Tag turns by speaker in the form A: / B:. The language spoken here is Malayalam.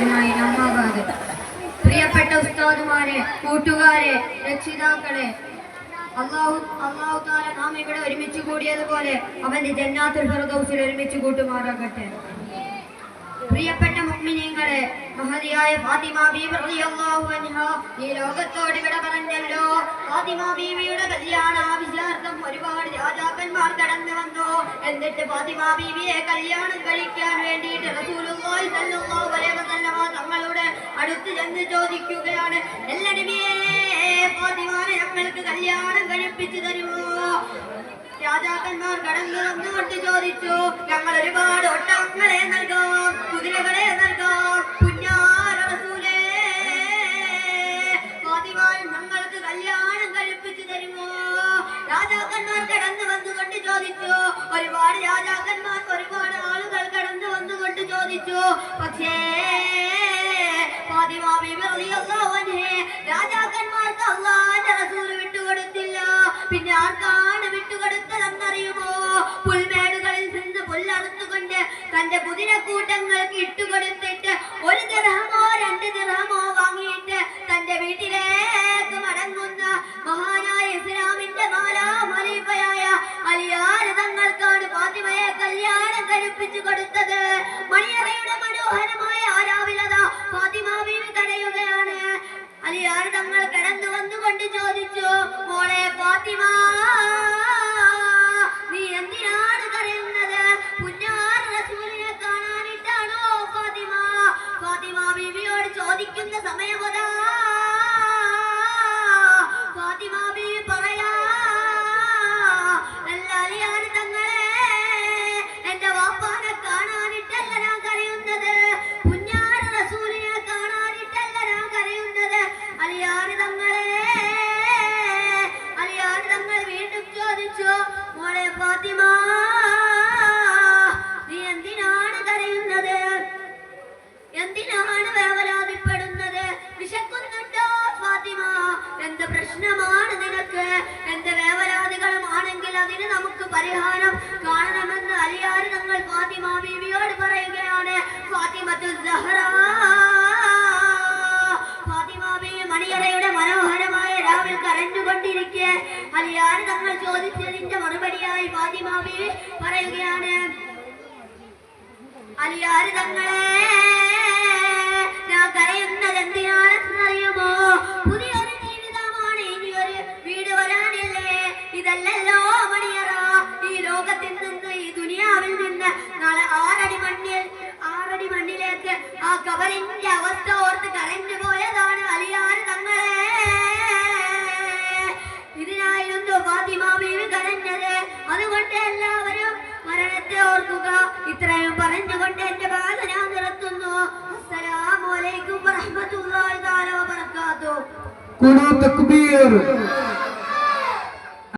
A: അജ്മഈൻ അമ്മാ പ്രിയപ്പെട്ട ഉസ്താദുമാരെ കൂട്ടുകാരെ രക്ഷിതാക്കളെ അള്ളാഹു അള്ളാഹു താല നാം ഇവിടെ ഒരുമിച്ച് കൂടിയതുപോലെ അവന്റെ ജന്നാത്തുൽ ഫിർദൗസിൽ ഒരുമിച്ച് കൂട്ടുമാറാകട്ടെ. പ്രിയപ്പെട്ട മുക്മിനീങ്ങളെ മഹതിയായ ഫാത്തിമ ബീവി റളിയല്ലാഹു അൻഹ ഈ ലോകത്തോട് വിട പറഞ്ഞല്ലോ. ഫാത്തിമ ബീവിയുടെ കല്യാണ ആവശ്യാർത്ഥം ഒരുപാട് രാജാക്കന്മാർ കടന്നു വന്നു. എന്നിട്ട് ഫാത്തിമ ബീവിയെ കല്യാണം കഴിക്കാൻ വേണ്ടിയിട്ട് റസൂലുള്ളാഹി സ്വല്ലല്ലാഹു അലൈഹി വസല്ലമ തങ്ങളുടെ അടുത്ത് ചെന്ന് ചോദിക്കുകയാണ് "എല്ല നബിയേ ഫാത്തിമാനെ ഞങ്ങൾക്ക് കല്യാണം കഴിപ്പിച്ചു തരുമോ? രാജാക്കന്മാർ കടന്നു വന്നുകൊണ്ട് ചോദിച്ചു ഞങ്ങൾ ഒരുപാട് ഒട്ടങ്ങളെ നൽകാം? തരുമോ രാജാക്കന്മാർ കടന്നു വന്നുകൊണ്ട് ചോദിച്ചു. ഒരുപാട് രാജാക്കന്മാർ ഒരുപാട് ആളുകൾ കടന്നു വന്നുകൊണ്ട് ചോദിച്ചു. പക്ഷേ കഴിപ്പിച്ചു കൊടുത്തത്. മണിയറയുടെ മനോഹരമായ ആരാവിലത ഫാത്തിമ ബീവി കരയുകയാണ്. അലിയാർ തങ്ങൾ കടന്നു വന്നുകൊണ്ട് ചോദിച്ചു ഫാത്തിമ എന്തിനാണ് എന്തിനാണ് ഫാത്തിമ പ്രശ്നമാണ് നിനക്ക്? നമുക്ക് പരിഹാരം കാണണമെന്ന് അലിയാർ ഞങ്ങൾ ഫാത്തിമ ബീവിയോട് പറയുകയാണ്. ഫാത്തിമ അലിയാർ ഞങ്ങൾ ചോദിച്ചതിന്റെ മറുപടിയായി ഫാത്തിമാവി പറയുകയാണ്. അലിയാര് തങ്ങളെ ഞാൻ കരയുന്നത് എന്തിനാണെന്നറിയുമോ പുതിയൊരു ജീവിതമാണ് ഇനിയൊരു വീട് വരാനില്ലേ? ഇതല്ലല്ലോ. പറഞ്ഞുകൊണ്ട് എന്റെ ബാധ ഞാൻ നിർത്തുന്നു
B: അസ്സലാമലൈക്കും തക്ബീർ.